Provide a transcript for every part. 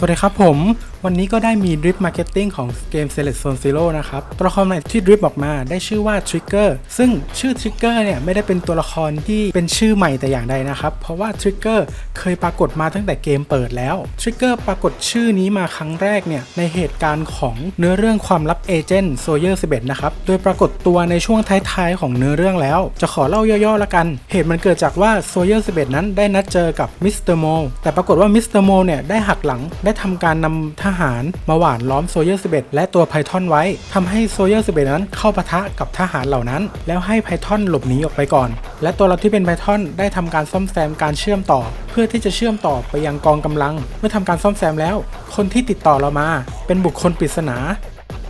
สวัสดีครับผมวันนี้ก็ได้มี Drip Marketing ของเกม Select Zone Zero นะครับ ตัวละครใหม่ที่ Drip ออกมาได้ชื่อว่า Trigger ซึ่งชื่อ Trigger เนี่ยไม่ได้เป็นตัวละครที่เป็นชื่อใหม่แต่อย่างใดนะครับ เพราะว่า Trigger เคยปรากฏมาตั้งแต่เกมเปิดแล้ว Trigger ปรากฏชื่อนี้มาครั้งแรกเนี่ยในเหตุการณ์ของเนื้อเรื่องความลับเอเจนต์โซเยอร์11นะครับ โดยปรากฏตัวในช่วงท้ายๆของเนื้อเรื่องแล้ว จะขอเล่าย่อๆละกัน เหตุมันเกิดจากว่าโซเยอร์11นั้นได้นัดเจอกับมิสเตอร์โมแต่ปรากฏว่ามิสเตอร์โมเนี่ยได้หักหลังได้ทำการนำทหารมาหว่านล้อมโซเยอร์11และตัวไพทอนไว้ทำให้โซเยอร์11นั้นเข้าปะทะกับทหารเหล่านั้น แล้วให้ไพทอนหลบหนีออกไปก่อน และตัวเราที่เป็นไพทอนได้ทำการซ่อมแซมการเชื่อมต่อ เพื่อที่จะเชื่อมต่อไปยังกองกำลัง เมื่อทำการซ่อมแซมแล้ว คนที่ติดต่อเรามา เป็นบุคคลปริศนา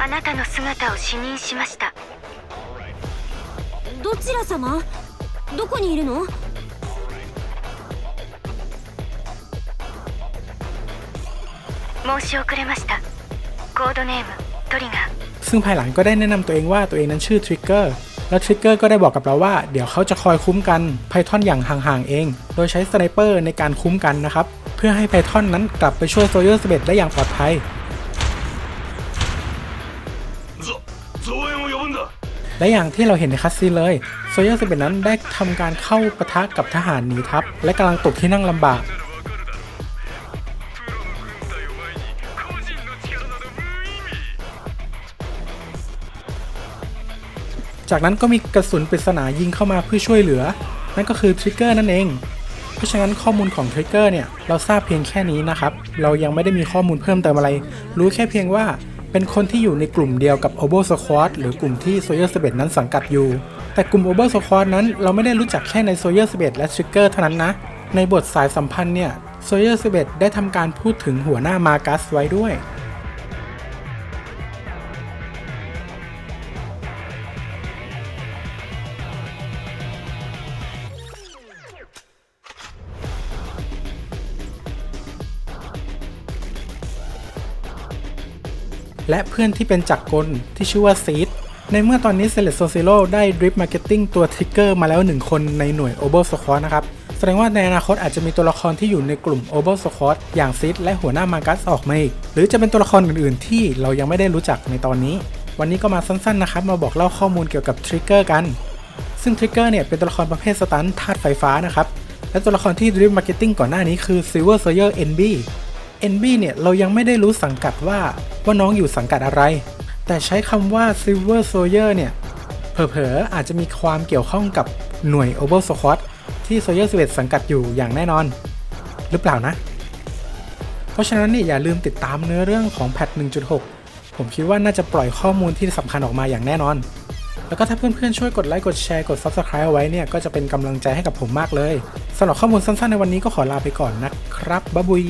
あなたの姿を視認しましたどちら様どこにいるの 申し遅れましたコードネームトリガー ซึ่งภายหลังก็ได้แนะนำตัวเองว่าตัวเองนั้นชื่อทริกเกอร์ แล้วทริกเกอร์ก็ได้บอกกับเราว่า เดี๋ยวเขาจะคอยคุ้มกันไพทอนอย่างห่างๆเอง โดยใช้สไนเปอร์ในการคุ้มกันนะครับ เพื่อให้ไพทอนนั้นกลับไปช่วยโซเยอร์สเบดได้อย่างปลอดภัย ぞ増援を呼ぶんだ และอย่างที่เราเห็นในคัสซีนเลยโซเยอร์สเบดนั้นได้ทำการเข้าปะทะกับทหารหนีทัพ และกำลังตกที่นั่งลำบาก จากนั้นก็มีกระสุนปริศนายิงเข้ามาเพื่อช่วยเหลือ นั่นก็คือทริกเกอร์นั่นเอง เพราะฉะนั้นข้อมูลของทริกเกอร์เนี่ยเราทราบเพียงแค่นี้นะครับ เรายังไม่ได้มีข้อมูลเพิ่มเติมอะไร รู้แค่เพียงว่าเป็นคนที่อยู่ในกลุ่มเดียวกับ o b o s q u a d หรือกลุ่มที่ Sawyer 11 นั้นสังกัดอยู่ แต่กลุ่ม o b o s q u a d นั้นเราไม่ได้รู้จักแค่ใน Sawyer 11 และ Trigger เท่านั้นนะ ในบทสายสัมพันธ์เนี่ย Sawyer 11 ได้ทำการพูดถึงหัวหน้ามากัสไว้ด้วย และเพื่อนที่เป็นจักรกลที่ชื่อว่าซีดในเมื่อตอนนี้ Select s o z e r o ได้ Drip Marketing ตัวทริกเกอร์มาแล้ว 1 คนในหน่วย o b o Squad นะครับ แสดงว่าในอนาคตอาจจะมีตัวละครที่อยู่ในกลุ่ม o b o Squad อย่างซีดและหัวหน้ามาร์กัสออกมาอีก หรือจะเป็นตัวละครอื่นๆ ที่เรายังไม่ได้รู้จักในตอนนี้ วันนี้ก็มาสั้นๆนะครับ มาบอกเล่าข้อมูลเกี่ยวกับทริกเกอร์กัน ซึ่งทริกเกอร์เนี่ยเป็นตัวละครประเภทสตันธาตุไฟฟ้านะครับและตัวละครที่ Drip Marketing ก่อนหน้านี้คือ Silver Slayer NB NB เนี่ เอนบี้เนี่ยเรายังไม่ได้รู้สังกัดว่าว่าน้องอยู่สังกัดอะไร แต่ใช้คำว่า Silver Soldier เนี่ยเผลอๆอาจจะมีความเกี่ยวข้องกับหน่วย o b e r Squad ที่ Soldier 11 สังกัดอยู่อย่างแน่นอน หรือเปล่านะ เพราะฉะนั้นเนี่ยอย่าลืมติดตามเนื้อเรื่องของแพท1.6 ผมคิดว่าน่าจะปล่อยข้อมูลที่สำคัญออกมาอย่างแน่นอน แล้วก็ถ้าเพื่อนๆช่วยกดไลค์กดแชร์กด Subscribe เอาไว้เนี่ยก็จะเป็นกำลังใจให้กับผมมากเลยสำหรับข้อมูลสั้นๆในวันนี้ก็ขอลาไปก่อนนะครับบ๊ายบาย